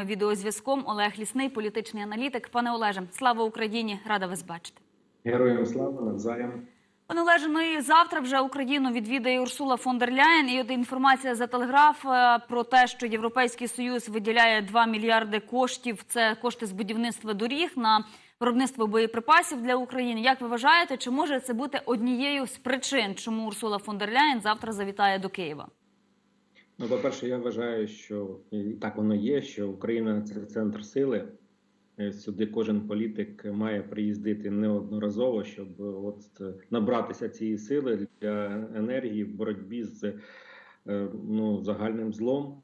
нами відеозв'язком Олег Лісний, політичний аналітик. Пане Олеже, слава Україні! Рада вас бачити. Героям слава навзаєм. Пане Олеже, ну і завтра вже Україну відвідає Урсула фон дер Ляєн. І от інформація за телеграф е, про те, що Європейський Союз виділяє 2 мільярди коштів. Це кошти з будівництва доріг на виробництво боєприпасів для України. Як ви вважаєте, чи може це бути однією з причин, чому Урсула фон дер Ляєн завтра завітає до Києва? Ну, по-перше, я вважаю, що так воно є, що Україна це центр сили. Е, Сюди кожен політик має приїздити неодноразово, щоб от набратися цієї сили для енергії в боротьбі з е, ну, загальним злом,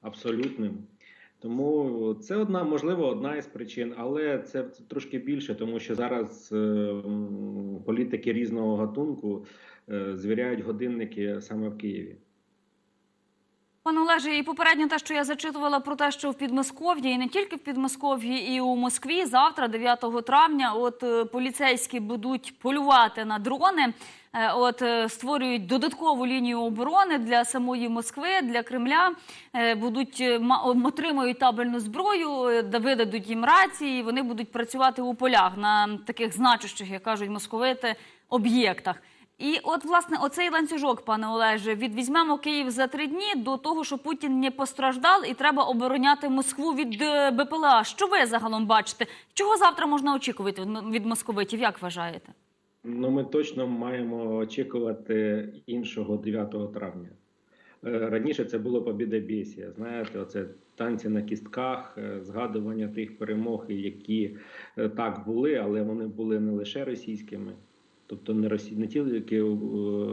абсолютним. Тому це одна, можливо, одна із причин, але це трошки більше, тому що зараз е, політики різного гатунку звіряють годинники саме в Києві. Пане Олеже, і попередньо те, що я зачитувала про те, що в Підмосков'ї, і не тільки в Підмосков'ї, і у Москві завтра, 9 травня, от е, поліцейські будуть полювати на дрони. Е, От е, створюють додаткову лінію оборони для самої Москви, для Кремля. Будуть отримують табельну зброю, видадуть їм рації. Вони будуть працювати у полях на таких значущих, як кажуть московити, об'єктах. І от, власне, оцей ланцюжок, пане Олеже, від візьмемо Київ за три дні до того, що Путін не постраждав і треба обороняти Москву від е, БПЛА. Що ви загалом бачите? Чого завтра можна очікувати від- московитів? Як вважаєте? Ну, ми точно маємо очікувати іншого 9 травня. Е, Раніше це було побідобєсія. Знаєте, оце танці на кістках, е, згадування тих перемог, які так були, але вони були не лише російськими. Тобто не росі... не тільки е,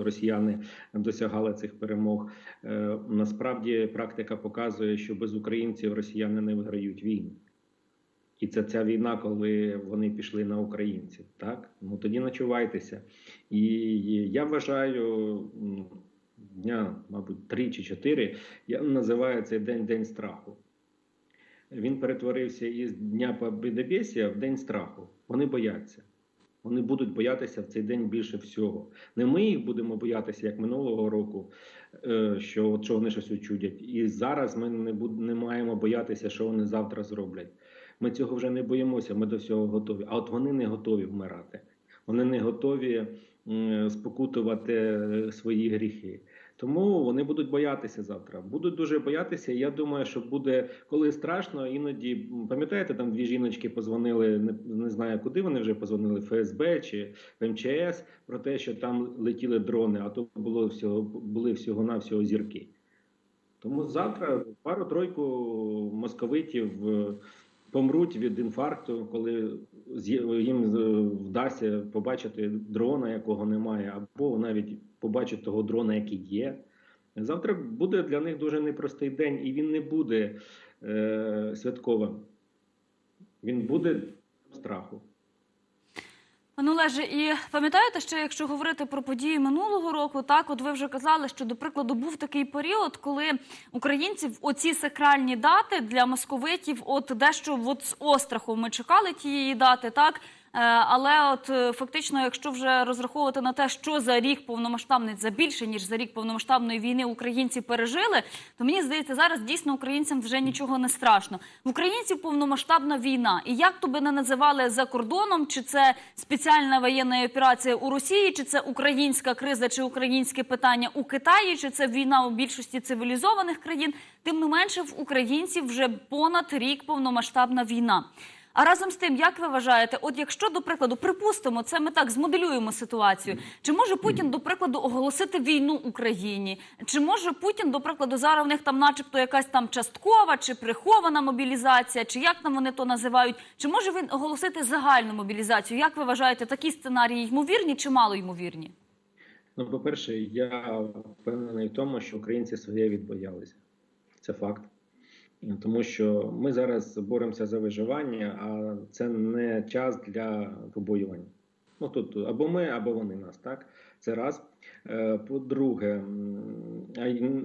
росіяни досягали цих перемог. Е, Насправді практика показує, що без українців росіяни не виграють війну. І це ця війна, коли вони пішли на українців. Так ну тоді ночувайтеся. І я вважаю дня, мабуть, три чи чотири. Я називаю цей день день страху. Він перетворився із дня побідобєсія в день страху. Вони бояться. Вони будуть боятися в цей день більше всього. Не ми їх будемо боятися, як минулого року, е, що, от, що вони щось учудять. І зараз ми не, буд, не маємо боятися, що вони завтра зроблять. Ми цього вже не боїмося, ми до всього готові. А от вони не готові вмирати. Вони не готові спокутувати е, свої гріхи. Тому вони будуть боятися завтра. Будуть дуже боятися. Я думаю, що буде коли страшно. Іноді пам'ятаєте, там дві жіночки позвонили, не, не знаю куди вони вже позвонили, ФСБ чи МЧС про те, що там летіли дрони, а то було всього були всього навсього зірки. Тому завтра пару-тройку московитів е, помруть від інфаркту, коли їм е, вдасться побачити дрона, якого немає, або навіть побачити того дрона, який є. Завтра буде для них дуже непростий день, і він не буде е, святковим. Він буде страху. Пане Олеже, і пам'ятаєте, що якщо говорити про події минулого року, так от ви вже казали, що до прикладу був такий період, коли українців оці сакральні дати для московитів, от дещо от з острахом ми чекали тієї дати, так. Е, Але от е, фактично, якщо вже розраховувати на те, що за рік повномасштабний, за більше ніж за рік повномасштабної війни українці пережили, то мені здається, зараз дійсно українцям вже нічого не страшно. В українців повномасштабна війна, і як то би не називали за кордоном, чи це спеціальна воєнна операція у Росії, чи це українська криза, чи українське питання у Китаї, чи це війна у більшості цивілізованих країн, тим не менше в українців вже понад рік повномасштабна війна. А разом з тим, як ви вважаєте, от якщо до прикладу припустимо, це ми так змоделюємо ситуацію, чи може Путін до прикладу оголосити війну Україні? Чи може Путін до прикладу зараз в них там, начебто, якась там часткова чи прихована мобілізація, чи як там вони то називають? Чи може він оголосити загальну мобілізацію? Як ви вважаєте, такі сценарії ймовірні чи мало ймовірні? Ну, по-перше, я впевнений в тому, що українці своє відбоялися. Це факт. Тому що ми зараз боремося за виживання, а це не час для побоювання. Ну тут або ми, або вони нас, так? Це раз. Е, По-друге,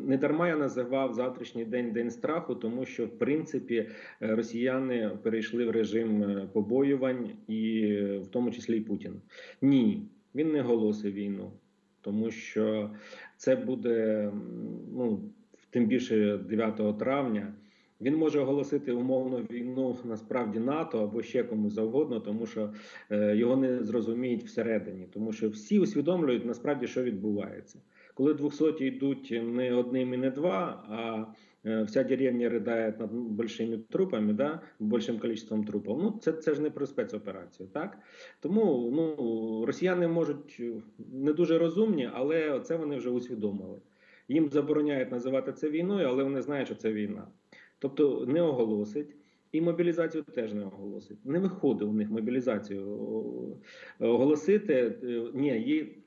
не дарма я називав завтрашній день день страху, тому що в принципі е, росіяни перейшли в режим е, побоювань, і в тому числі і Путін. Ні, він не оголосив війну, тому що це буде ну тим більше 9 травня. Він може оголосити умовно війну насправді НАТО або ще комусь завгодно, тому що е, його не зрозуміють всередині, тому що всі усвідомлюють насправді, що відбувається. Коли 200 йдуть не одним і не два, а е, вся деревня ридає над большими трупами, да, большим количеством трупів. Ну це, це ж не про спецоперацію, так тому ну росіяни можуть не дуже розумні, але це вони вже усвідомили. Їм забороняють називати це війною, але вони знають, що це війна. Тобто не оголосить. І мобілізацію теж не оголосить. Не виходить у них мобілізацію оголосити. Е, Ні, її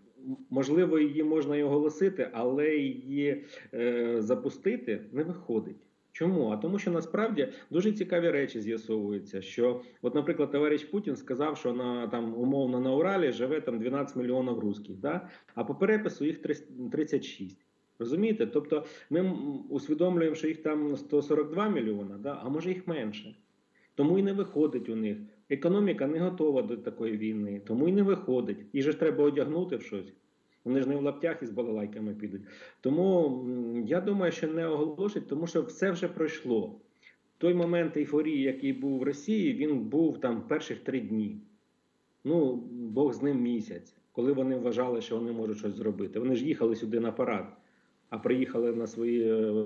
можливо, її можна і оголосити, але її е, запустити не виходить. Чому? А тому, що насправді дуже цікаві речі з'ясовуються. Що, от, наприклад, товариш Путін сказав, що на там умовно на Уралі живе там 12 мільйонів русських, да? а по перепису їх 36. Розумієте? Тобто ми усвідомлюємо, що їх там 142 мільйона, да? а може їх менше. Тому і не виходить у них. Економіка не готова до такої війни, тому і не виходить. Же ж треба одягнути в щось. Вони ж не в лаптях із балалайками підуть. Тому я думаю, що не оголошать, тому що все вже пройшло. Той момент ейфорії, який був в Росії, він був там перших три дні. Ну, Бог з ним місяць, коли вони вважали, що вони можуть щось зробити. Вони ж їхали сюди на парад, а приїхали на свої е,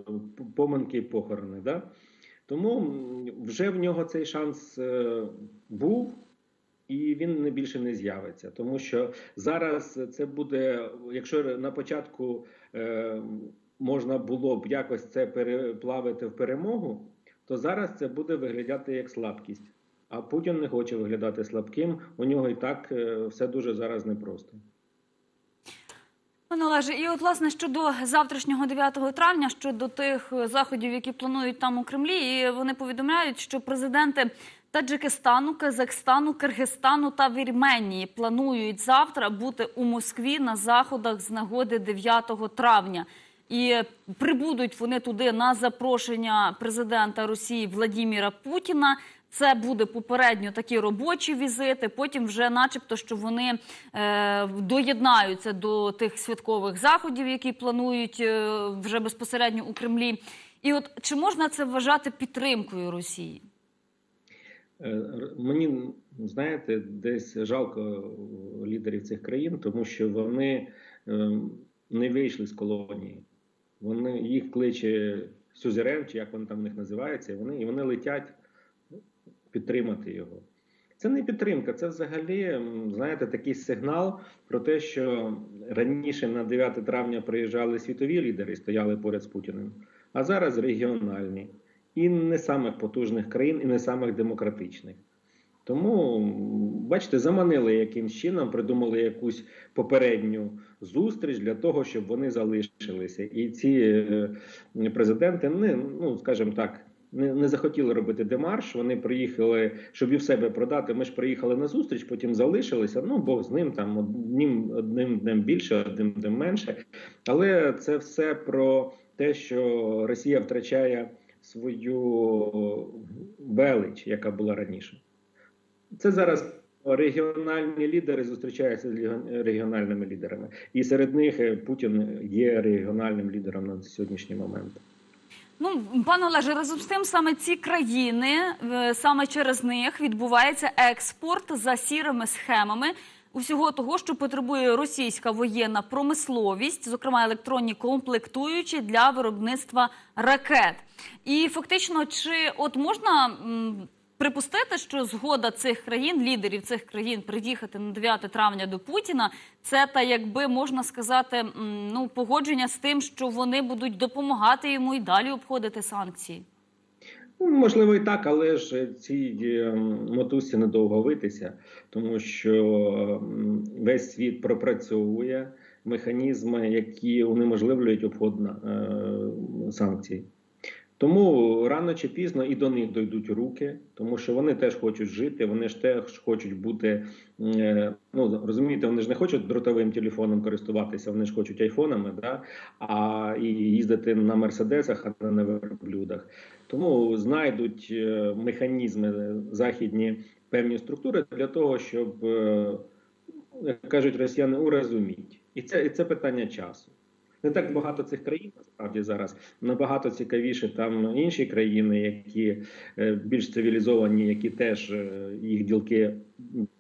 поминки і похорони. Да? Тому вже в нього цей шанс е, був, і він не більше не з'явиться. Тому що зараз це буде, якщо на початку е, можна було б якось це переплавити в перемогу, то зараз це буде виглядати як слабкість. А Путін не хоче виглядати слабким. У нього і так все дуже зараз непросто. Пане Олеже, і от власне щодо завтрашнього 9 травня, щодо тих е, заходів, які планують там у Кремлі, і вони повідомляють, що президенти Таджикистану, Казахстану, Киргизстану та Вірменії планують завтра бути у Москві на заходах з нагоди 9 травня. І прибудуть вони туди на запрошення президента Росії Владіміра Путіна. Це буде попередньо такі робочі візити. Потім, вже, начебто, що вони е, доєднаються до тих святкових заходів, які планують е, вже безпосередньо у Кремлі. І от чи можна це вважати підтримкою Росії? Е, Мені знаєте, десь жалко лідерів цих країн, тому що вони е, не вийшли з колонії. Вони їх кличе Сюзерен, чи як вони там в них називаються, вони, і вони летять підтримати його. Це не підтримка, це взагалі, знаєте, такий сигнал про те, що раніше на 9 травня приїжджали світові лідери стояли поряд з Путіним, а зараз регіональні. І не самих потужних країн, і не самих демократичних. Тому, бачите, заманили якимсь чином, придумали якусь попередню зустріч для того, щоб вони залишилися. І ці е, президенти, не, ну скажімо так, не, не захотіли робити демарш. Вони приїхали, щоб і в себе продати. Ми ж приїхали на зустріч, потім залишилися. Ну, Бог з ним там одним, одним днем більше, одним днем менше. Але це все про те, що Росія втрачає свою велич, яка була раніше. Це зараз регіональні лідери зустрічаються з регіональними лідерами, і серед них е, Путін є регіональним лідером на сьогоднішній момент. Ну, пане Олеже, разом з тим, саме ці країни, е, саме через них відбувається експорт за сірими схемами усього того, що потребує російська воєнна промисловість, зокрема електронні комплектуючі для виробництва ракет. І фактично, чи от можна припустити, що згода цих країн, лідерів цих країн, приїхати на 9 травня до Путіна, це та якби можна сказати, ну погодження з тим, що вони будуть допомагати йому і далі обходити санкції. Ну, можливо, і так, але ж цій е, мотузці недовго витися, тому що весь світ пропрацьовує механізми, які унеможливлюють обход е, санкцій. Тому рано чи пізно і до них дойдуть руки, тому що вони теж хочуть жити, вони ж теж хочуть бути. е, Ну розумієте, вони ж не хочуть дротовим телефоном користуватися, вони ж хочуть айфонами, да? а і їздити на мерседесах, а не на верблюдах. Тому знайдуть е, механізми західні певні структури для того, щоб, е, як кажуть росіяни, урозуміти. І це, і це питання часу. Не так багато цих країн насправді зараз. Набагато цікавіше там інші країни, які е, більш цивілізовані, які теж е, їх ділки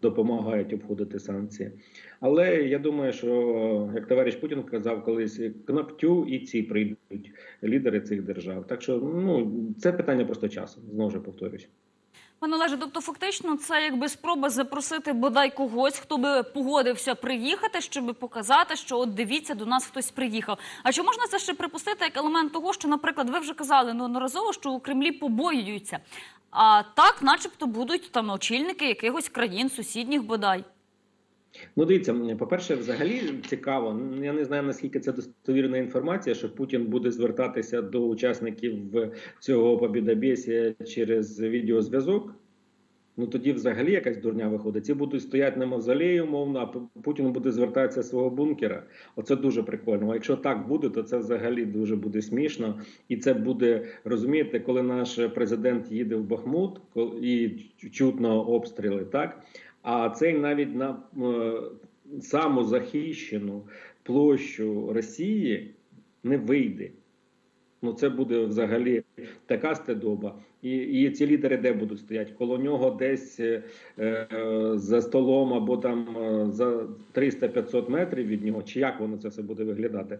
допомагають обходити санкції. Але я думаю, що як товариш Путін казав колись, кноптю і ці прийдуть лідери цих держав. Так що ну це питання просто часу. Знову ж повторюсь. Пане Олеже, тобто фактично це якби спроба запросити бодай когось, хто би погодився приїхати, щоб показати, що от дивіться, до нас хтось приїхав. А чи можна це ще припустити як елемент того, що, наприклад, ви вже казали неодноразово, що у Кремлі побоюються? А так, начебто, будуть там очільники якихось країн, сусідніх бодай. Ну, дивіться, по-перше, взагалі цікаво. Я не знаю наскільки це достовірна інформація, що Путін буде звертатися до учасників цього побідобєсія через відеозв'язок. Ну тоді взагалі якась дурня виходить. Ці будуть стояти на мавзолеї, умовно, а Путін буде звертатися з свого бункера. Оце дуже прикольно. А якщо так буде, то це взагалі дуже буде смішно. І це буде розумієте, коли наш президент їде в Бахмут і чутно обстріли, так. А цей навіть на е, самозахищену площу Росії не вийде. Ну, це буде взагалі така стедоба. І і ці лідери де будуть стояти? Коло нього десь е, е, за столом або там е, за 300-500 метрів від нього, чи як воно це все буде виглядати?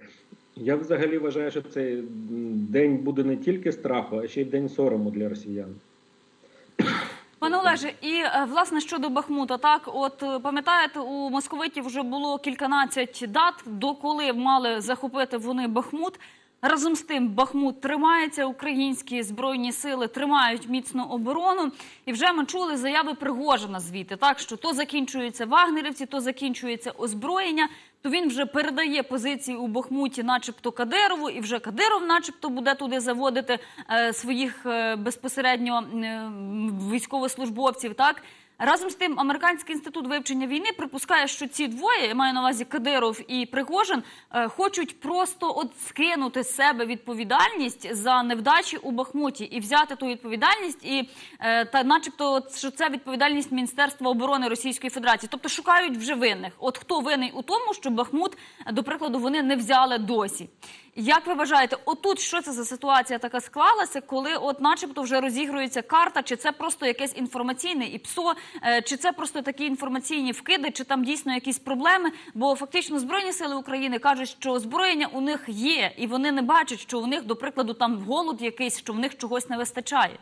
Я взагалі вважаю, що цей день буде не тільки страху, а ще й день сорому для росіян. Пане Олеже, і е, власне щодо Бахмута, так от е, пам'ятаєте, у московитів вже було кільканадцять дат, доколи мали захопити вони Бахмут. Разом з тим, Бахмут тримається, українські збройні сили тримають міцну оборону. І вже ми чули заяви Пригожина звідти, так що то закінчуються вагнерівці, то закінчується озброєння. То він вже передає позиції у Бахмуті, начебто Кадирову, і вже Кадиров, начебто, буде туди заводити е, своїх е, безпосередньо е, військовослужбовців. Так разом з тим, американський інститут вивчення війни припускає, що ці двоє, я маю на увазі Кадиров і Пригожин, е, хочуть просто от скинути з себе відповідальність за невдачі у Бахмуті і взяти ту відповідальність, і е, та, начебто, що це відповідальність Міністерства оборони Російської Федерації. Тобто шукають вже винних. От хто винний у тому, що Бахмут, до прикладу, вони не взяли досі. Як ви вважаєте, отут що це за ситуація така склалася, коли, от, начебто, вже розігрується карта, чи це просто якесь інформаційне ІПСО, е, чи це просто такі інформаційні вкиди, чи там дійсно якісь проблеми? Бо фактично збройні сили України кажуть, що озброєння у них є, і вони не бачать, що у них, до прикладу, там голод якийсь, що в них чогось не вистачає.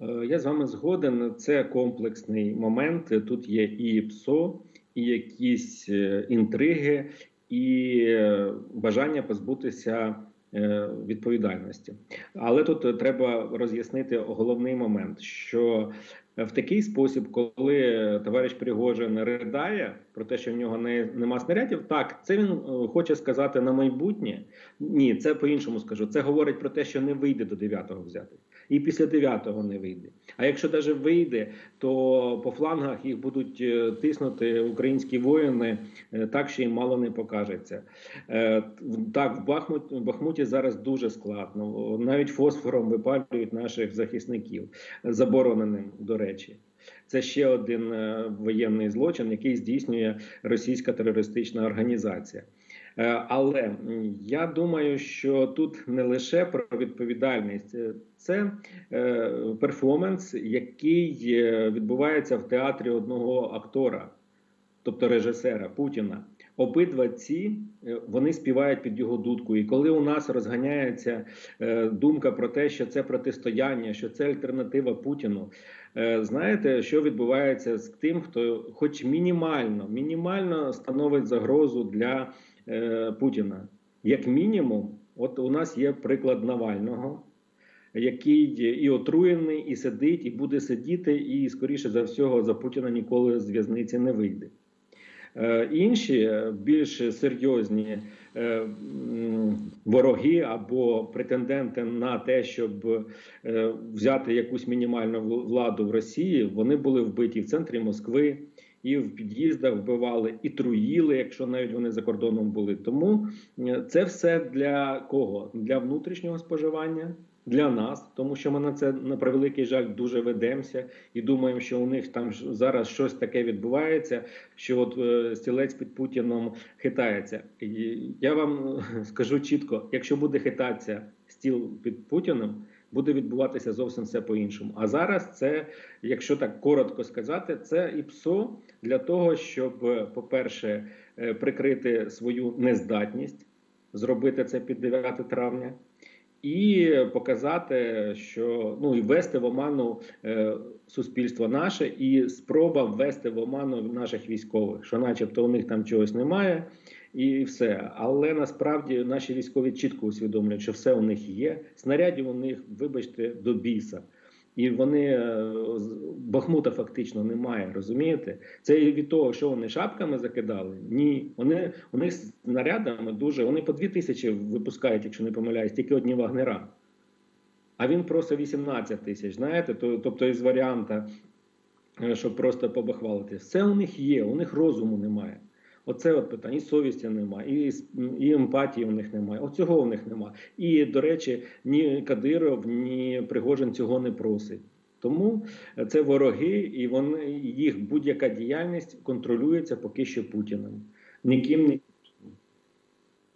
Е, Я з вами згоден. Це комплексний момент. Тут є і ПСО, і якісь е, інтриги, і е, бажання позбутися е, відповідальності. Але тут треба роз'яснити головний момент, що в такий спосіб, коли товариш Пригожин ридає про те, що в нього не, нема снарядів, так це він е, хоче сказати на майбутнє. Ні, це по-іншому скажу. Це говорить про те, що не вийде до 9-го взяти. І після 9-го не вийде. А якщо навіть вийде, то по флангах їх будуть е, тиснути українські воїни е, так, що їм мало не покажеться. Е, Так, в Бахмут, Бахмуті зараз дуже складно. Навіть фосфором випалюють наших захисників, забороненим, до речі. Це ще один воєнний злочин, який здійснює російська терористична організація. Е, Але я думаю, що тут не лише про відповідальність, Е, це е, перформанс, який відбувається в театрі одного актора, тобто режисера Путіна. Обидва ці вони співають під його дудку. І коли у нас розганяється думка про те, що це протистояння, що це альтернатива Путіну. Знаєте, що відбувається з тим, хто, хоч мінімально, мінімально становить загрозу для е, Путіна. Як мінімум, от у нас є приклад Навального, який і отруєний, і сидить, і буде сидіти, і скоріше за всього за Путіна ніколи з в'язниці не вийде. Е, Інші е, більш серйозні вороги або претенденти на те, щоб взяти якусь мінімальну владу в Росії, вони були вбиті в центрі Москви. І в під'їздах вбивали, і труїли, якщо навіть вони за кордоном були. Тому е, це все для кого? Для внутрішнього споживання, для нас, тому що ми на це на превеликий жаль дуже ведемося і думаємо, що у них там зараз щось таке відбувається, що от е, стілець під Путіном хитається. І я вам е, скажу чітко: якщо буде хитатися стіл під Путіним, буде відбуватися зовсім все по-іншому. А зараз це, якщо так коротко сказати, це і ПСО для того, щоб, по-перше, е, прикрити свою нездатність, зробити це під 9 травня. І показати, що ну і ввести в оману е, суспільство наше, і спроба ввести в оману наших військових, що, начебто, у них там чогось немає, і все. Але насправді наші військові чітко усвідомлюють, що все у них є. Снарядів у них, вибачте, до біса. І вони е, Бахмута фактично немає, розумієте? Це і від того, що вони шапками закидали. Ні, вони у них снарядами дуже. Вони по дві тисячі випускають, якщо не помиляюсь, тільки одні вагнера. А він просто 18 тисяч. Знаєте, тобто із варіанта, е, щоб просто побахвалити. Все у них є, у них розуму немає. Оце от питання, і совісті немає, і, і емпатії у них немає. Оцього у них немає. І, до речі, ні Кадиров, ні Пригожин цього не просить. Тому це вороги, і вони їх будь-яка діяльність контролюється поки що Путіним. Ніким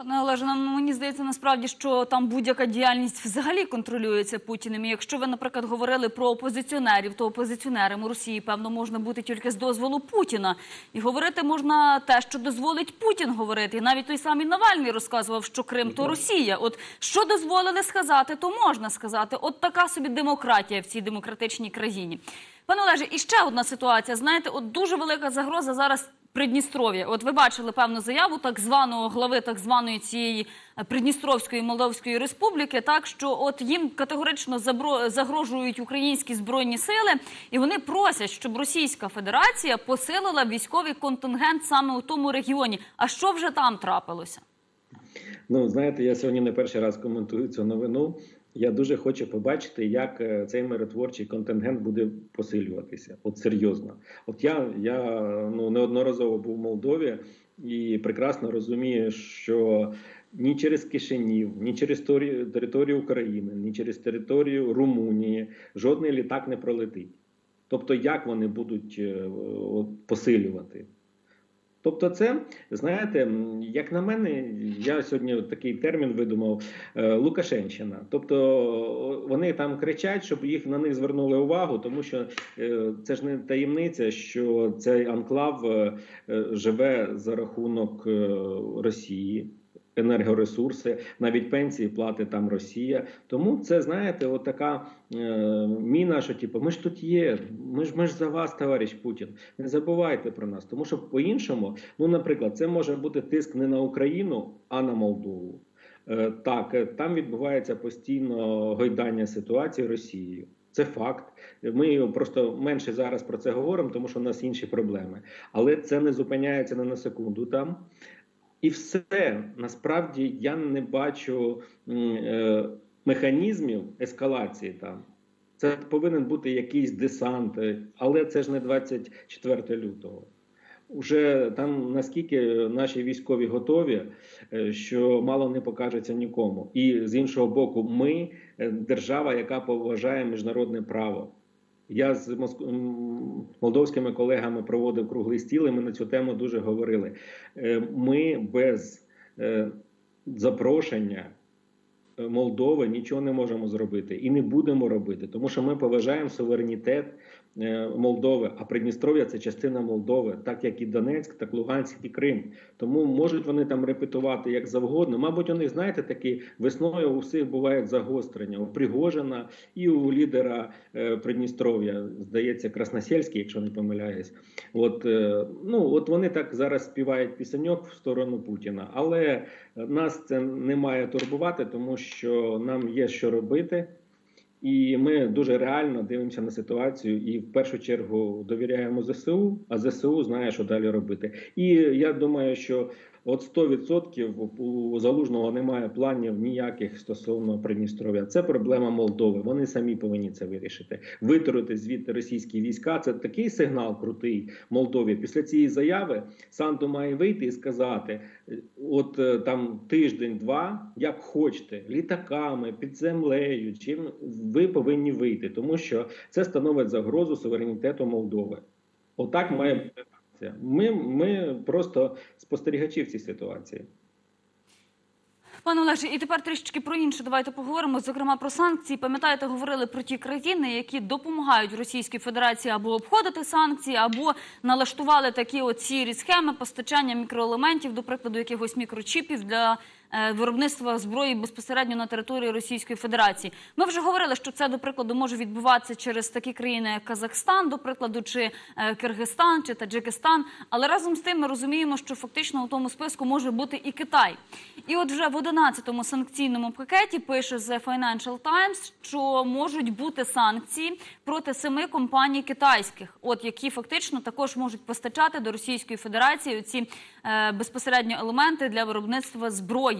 Пане Олеже, нам мені здається насправді, що там будь-яка діяльність взагалі контролюється Путіним. І якщо ви, наприклад, говорили про опозиціонерів, то опозиціонерам у Росії певно можна бути тільки з дозволу Путіна. І говорити можна те, що дозволить Путін говорити. І навіть той самий Навальний розказував, що Крим то Росія. От що дозволили сказати, то можна сказати. От така собі демократія в цій демократичній країні. Пане Олеже, і ще одна ситуація. Знаєте, от дуже велика загроза зараз. Придністров'я. От ви бачили певну заяву так званого глави так званої цієї е, Придністровської Молдовської республіки, так що от їм категорично загрожують українські збройні сили, і вони просять, щоб Російська Федерація посилила військовий контингент саме у тому регіоні. А що вже там трапилося? Ну, знаєте, я сьогодні не перший раз коментую цю новину. Я дуже хочу побачити, як е, цей миротворчий контингент буде посилюватися. От серйозно. От я, я ну, неодноразово був в Молдові і прекрасно розумію, що ні через Кишинів, ні через торі- територію України, ні через територію Румунії жодний літак не пролетить. Тобто, як вони будуть е, посилювати? Тобто, це знаєте, як на мене, я сьогодні такий термін видумав е, Лукашенщина. Тобто вони там кричать, щоб їх на них звернули увагу, тому що е, це ж не таємниця, що цей анклав е, живе за рахунок Росії. Енергоресурси, навіть пенсії платить там Росія. Тому це знаєте, от така е, міна, що типу, ми ж тут є, ми ж ми ж за вас, товариш Путін. Не забувайте про нас, тому що по-іншому, ну, наприклад, це може бути тиск не на Україну, а на Молдову. Е, Так, е, там відбувається постійно гойдання ситуації Росією. Це факт. Ми просто менше зараз про це говоримо, тому що у нас інші проблеми. Але це не зупиняється не на секунду там. І все насправді я не бачу е, механізмів ескалації там. Це повинен бути якийсь десант, е, але це ж не 24 лютого. Уже там наскільки наші військові готові, е, що мало не покажеться нікому. І з іншого боку, ми держава, яка поважає міжнародне право. Я з молдовськими колегами проводив круглий стіл, і ми на цю тему дуже говорили. Е, Ми без е, запрошення Молдови нічого не можемо зробити і не будемо робити, тому що ми поважаємо суверенітет е, Молдови, а Придністров'я це частина Молдови, так як і Донецьк, так Луганськ і Крим. Тому можуть вони там репетувати як завгодно. Мабуть, них знаєте такі весною у всіх бувають загострення у Пригожина і у лідера е, Придністров'я, здається, Красносельський, якщо не помиляюсь. От е, ну от вони так зараз співають пісеньок в сторону Путіна, але нас це не має турбувати, тому що нам є що робити. І ми дуже реально дивимося на ситуацію і в першу чергу довіряємо ЗСУ, а ЗСУ знає, що далі робити. І я думаю, що От 100% у Залужного немає планів ніяких стосовно Придністров'я. Це проблема Молдови. Вони самі повинні це вирішити. Виторити звідти російські війська. Це такий сигнал крутий Молдові. Після цієї заяви Санду має вийти і сказати: от е, там тиждень-два, як хочете, літаками, під землею, чим ви повинні вийти, тому що це становить загрозу суверенітету Молдови. Отак має бути реакція. Ми, ми просто спостерігачі в цій ситуації. Пане Олеже, і тепер трішечки про інше. Давайте поговоримо. Зокрема про санкції. Пам'ятаєте, говорили про ті країни, які допомагають Російській Федерації або обходити санкції, або налаштували такі оці схеми постачання мікроелементів, до прикладу, якихось мікрочіпів для виробництва зброї безпосередньо на території Російської Федерації. Ми вже говорили, що це, до прикладу, може відбуватися через такі країни, як Казахстан, до прикладу, чи е, Киргизстан, чи Таджикистан. Але разом з тим ми розуміємо, що фактично у тому списку може бути і Китай. І от вже в 11-му санкційному пакеті пише The Financial Times, що можуть бути санкції проти семи компаній китайських, от які фактично також можуть постачати до Російської Федерації ці е, безпосередньо елементи для виробництва зброї.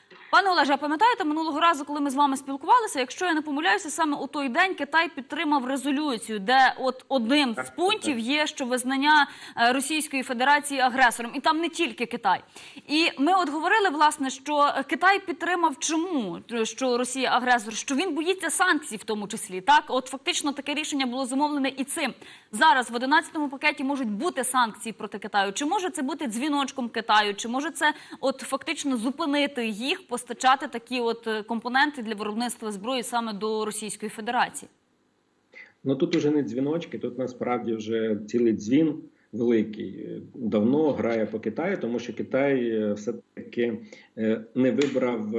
Пане Олеже, а пам'ятаєте минулого разу, коли ми з вами спілкувалися? Якщо я не помиляюся, саме у той день Китай підтримав резолюцію, де от одним з пунктів є, що визнання е, Російської Федерації агресором, і там не тільки Китай. І ми от говорили власне, що Китай підтримав чому що Росія агресор, що він боїться санкцій, в тому числі. Так, от фактично таке рішення було замовлене і цим. Зараз в 11-му пакеті можуть бути санкції проти Китаю. Чи може це бути дзвіночком Китаю? Чи може це от фактично зупинити їх постачати такі от е, компоненти для виробництва зброї саме до Російської Федерації? Ну тут уже не дзвіночки, тут насправді вже цілий дзвін великий е, давно грає по Китаю, тому що Китай е, все-таки е, не вибрав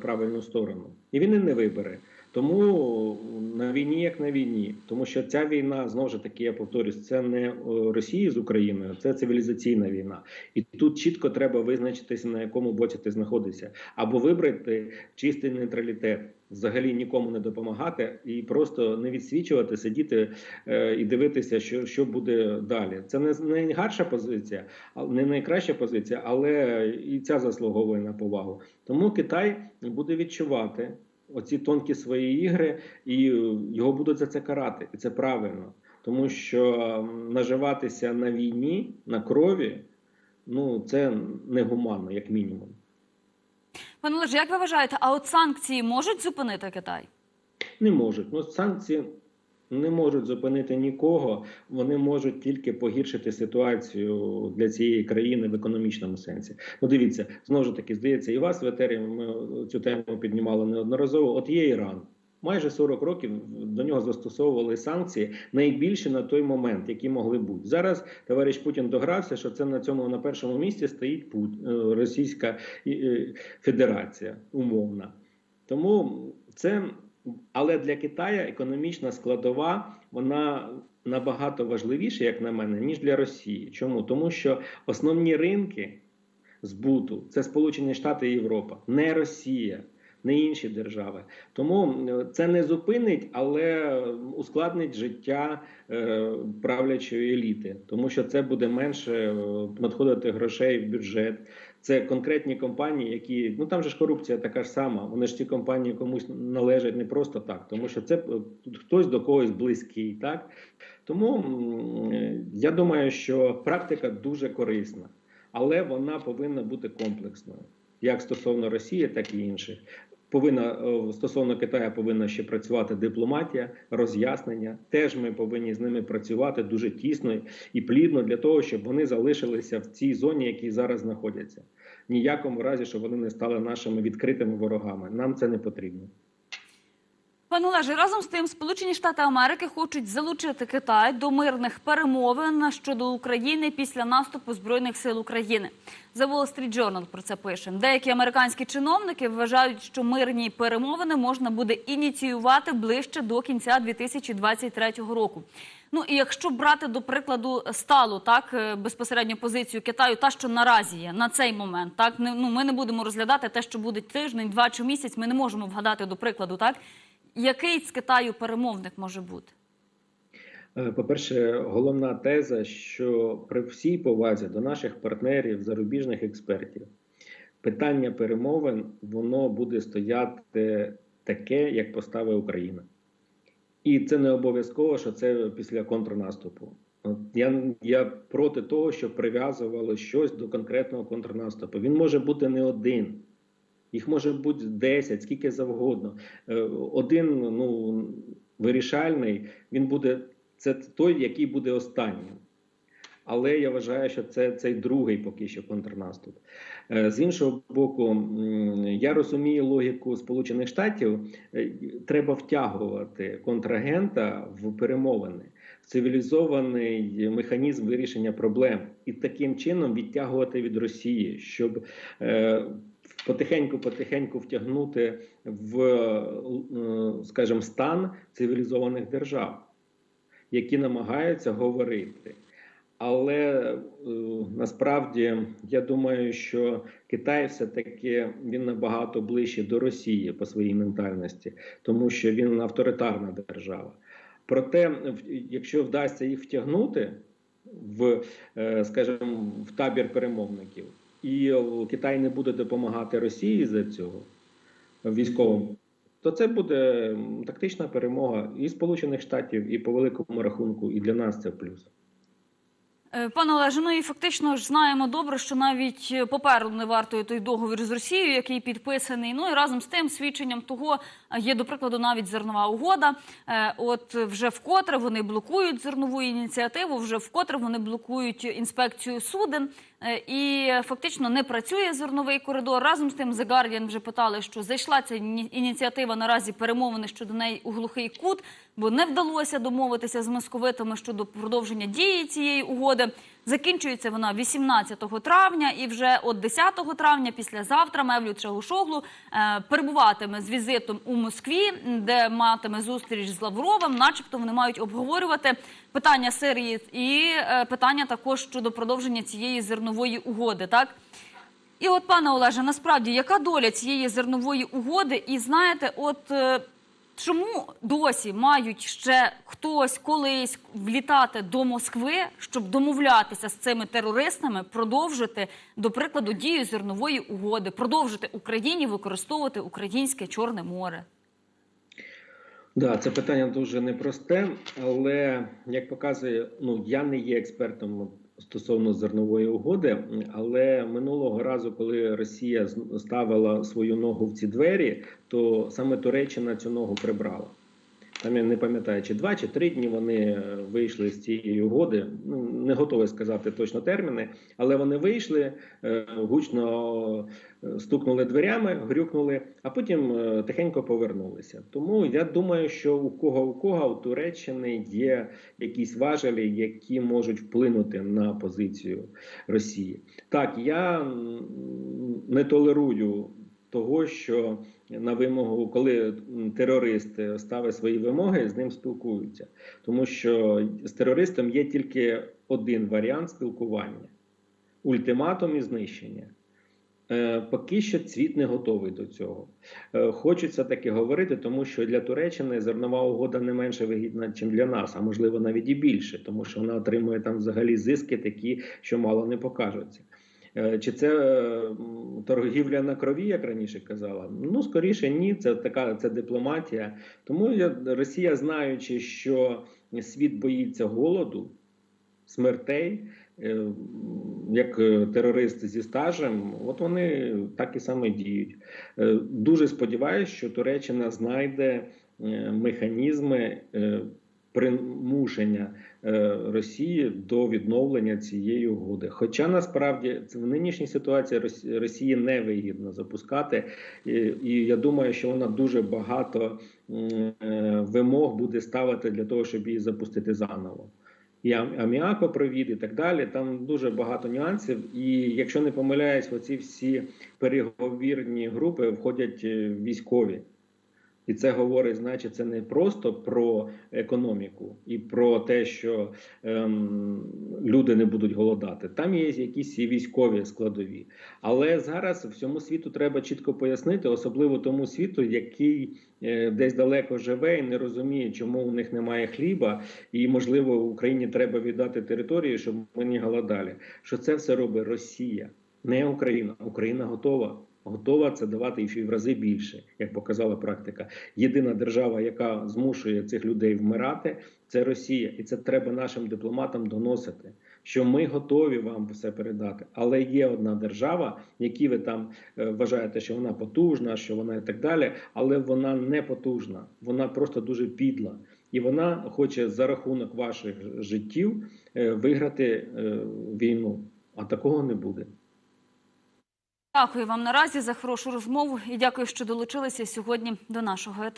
правильну сторону. І він і не вибере. Тому на війні як на війні, тому що ця війна знову ж таки, я повторюсь, це не о, Росії з Україною, це цивілізаційна війна. І тут чітко треба визначитися, на якому боці ти знаходишся, або вибрати чистий нейтралітет, взагалі нікому не допомагати і просто не відсвічувати, сидіти е, і дивитися, що, що буде далі. Це не найгарша позиція, не найкраща позиція, але і ця заслуговує на повагу. Тому Китай буде відчувати оці тонкі свої ігри, і його будуть за це карати. І це правильно, тому що наживатися на війні, на крові, ну це негуманно, як мінімум. Пане Леже, як ви вважаєте, а от санкції можуть зупинити Китай? Не можуть. Ну, санкції не можуть зупинити нікого. Вони можуть тільки погіршити ситуацію для цієї країни в економічному сенсі. Ну, дивіться, знову ж таки, здається, і вас в ми цю тему піднімали неодноразово. От є Іран. Майже 40 років до нього застосовували санкції найбільші на той момент, які могли бути. Зараз товариш Путін догрався, що це на цьому на першому місці стоїть Пут... е, Російська е, Федерація умовна. Тому це але для Китаю економічна складова вона набагато важливіша, як на мене, ніж для Росії. Чому? Тому що основні ринки збуту це Сполучені Штати і Європа, не Росія. Не інші держави, тому це не зупинить, але ускладнить життя е, правлячої еліти, тому що це буде менше е, надходити грошей в бюджет. Це конкретні компанії, які ну там же ж корупція така ж сама. Вони ж ці компанії комусь належать не просто так, тому що це е, хтось до когось близький, так тому е, я думаю, що практика дуже корисна, але вона повинна бути комплексною, як стосовно Росії, так і інших. Повинна е, стосовно Китаю повинна ще працювати дипломатія, роз'яснення. Теж ми повинні з ними працювати дуже тісно і плідно для того, щоб вони залишилися в цій зоні, які зараз знаходяться. Ніякому разі, щоб вони не стали нашими відкритими ворогами. Нам це не потрібно. Пане Олеже, разом з тим, Сполучені Штати Америки хочуть залучити Китай до мирних перемовин щодо України після наступу збройних сил України. The Wall Street Journal про це пише. Деякі американські чиновники вважають, що мирні перемовини можна буде ініціювати ближче до кінця 2023 року. Ну і якщо брати до прикладу сталу, так е, безпосередньо позицію Китаю, та що наразі є на цей момент, так ну ми не будемо розглядати те, що буде тиждень, два чи місяць. Ми не можемо вгадати до прикладу, так який з Китаю перемовник може бути? Е, По-перше, головна теза, що при всій повазі до наших партнерів, зарубіжних експертів, питання перемовин воно буде стояти таке, як поставила Україна. І це не обов'язково, що це після контрнаступу. Я, я проти того, щоб прив'язувало щось до конкретного контрнаступу. Він може бути не один, їх може бути 10, скільки завгодно. Е, Один ну, вирішальний, він буде це той, який буде останнім. Але я вважаю, що це цей другий поки що контрнаступ. Е, З іншого боку, я розумію логіку Сполучених Штатів. Е, Треба втягувати контрагента в перемовини, в цивілізований механізм вирішення проблем і таким чином відтягувати від Росії, щоб потихеньку-потихеньку втягнути в, е, скажімо, стан цивілізованих держав, які намагаються говорити. Але е, насправді я думаю, що Китай все-таки він набагато ближче до Росії по своїй ментальності, тому що він авторитарна держава. Проте, якщо вдасться їх втягнути в, е, скажімо, в табір перемовників, і Китай не буде допомагати Росії за цього військовим, то це буде тактична перемога і Сполучених Штатів, і по великому рахунку, і для нас це плюс. Е, Пане Олеже, ну і фактично ж знаємо добре, що навіть е, попереду не вартує той договір з Росією, який підписаний. Ну і разом з тим свідченням того е, є, до прикладу, навіть зернова угода. От вже вкотре вони блокують зернову ініціативу, вже вкотре вони блокують інспекцію суден. Е, І фактично не працює зерновий коридор. Разом з тим, The Guardian вже питали, що зайшла ця ініціатива наразі перемовини щодо неї у глухий кут, бо не вдалося домовитися з московитами щодо продовження дії цієї угоди. Закінчується вона 18 травня, і вже от 10 травня, післязавтра, Мевлют Чавушоглу е, перебуватиме з візитом у Москві, де матиме зустріч з Лавровим. Начебто вони мають обговорювати питання Сирії і е, питання також щодо продовження цієї зернової угоди. Так і от, пане Олеже, насправді яка доля цієї зернової угоди? І знаєте, от е, чому досі мають ще хтось колись влітати до Москви, щоб домовлятися з цими терористами, продовжити, до прикладу, дію зернової угоди, продовжити Україні використовувати українське Чорне море? Да, це питання дуже непросте, але як показує, ну я не є експертом стосовно зернової угоди, але минулого разу, коли Росія ставила свою ногу в ці двері, то саме Туреччина цю ногу прибрала. Там я не пам'ятаю, чи два, чи три дні вони е, вийшли з цієї угоди. Ну не готовий сказати точно терміни, але вони вийшли, е, гучно е, стукнули дверями, грюкнули, а потім тихенько повернулися. Тому я думаю, що у кого у кого у Туреччини є якісь важелі, які можуть вплинути на позицію Росії. Так, я не толерую того, що на вимогу, коли терорист ставить свої вимоги, з ним спілкуються, тому що з терористом є тільки один варіант спілкування: ультиматум і знищення. Е, Поки що світ не готовий до цього. Е, Хочеться таки говорити, тому що для Туреччини зернова угода не менше вигідна, ніж для нас, а можливо навіть і більше, тому що вона отримує там взагалі зиски такі, що мало не покажуться. Е, Чи це е, торгівля на крові, як раніше казала? Ну скоріше ні, це така це дипломатія. Тому я, Росія, знаючи, що світ боїться голоду, смертей, е, як е, терорист зі стажем, от вони так і саме діють. Дуже сподіваюся, що Туреччина знайде механізми примушення Росії до відновлення цієї угоди. Хоча насправді в нинішній ситуації Рос- Росії не вигідно запускати, і, я думаю, що вона дуже багато е, вимог буде ставити для того, щоб її запустити заново. І ам- аміакопровід і так далі. Там дуже багато нюансів. І якщо не помиляюсь, оці всі переговірні групи входять е, військові. І це говорить, значить, це не просто про економіку і про те, що ем, люди не будуть голодати. Там є якісь і військові складові. Але зараз всьому світу треба чітко пояснити, особливо тому світу, який е, десь далеко живе і не розуміє, чому у них немає хліба, і можливо Україні треба віддати території, щоб ми не голодали. Що це все робить Росія. Не Україна. Україна готова. Готова це давати ще й в рази більше, як показала практика. Єдина держава, яка змушує цих людей вмирати, це Росія, і це треба нашим дипломатам доносити. Що ми готові вам все передати, але є одна держава, які ви там е, вважаєте, що вона потужна, що вона і так далі, але вона не потужна, вона просто дуже підла, і вона хоче за рахунок ваших життів е, виграти е, війну. А такого не буде. Дякую вам наразі за хорошу розмову і дякую, що долучилися сьогодні до нашого етеру.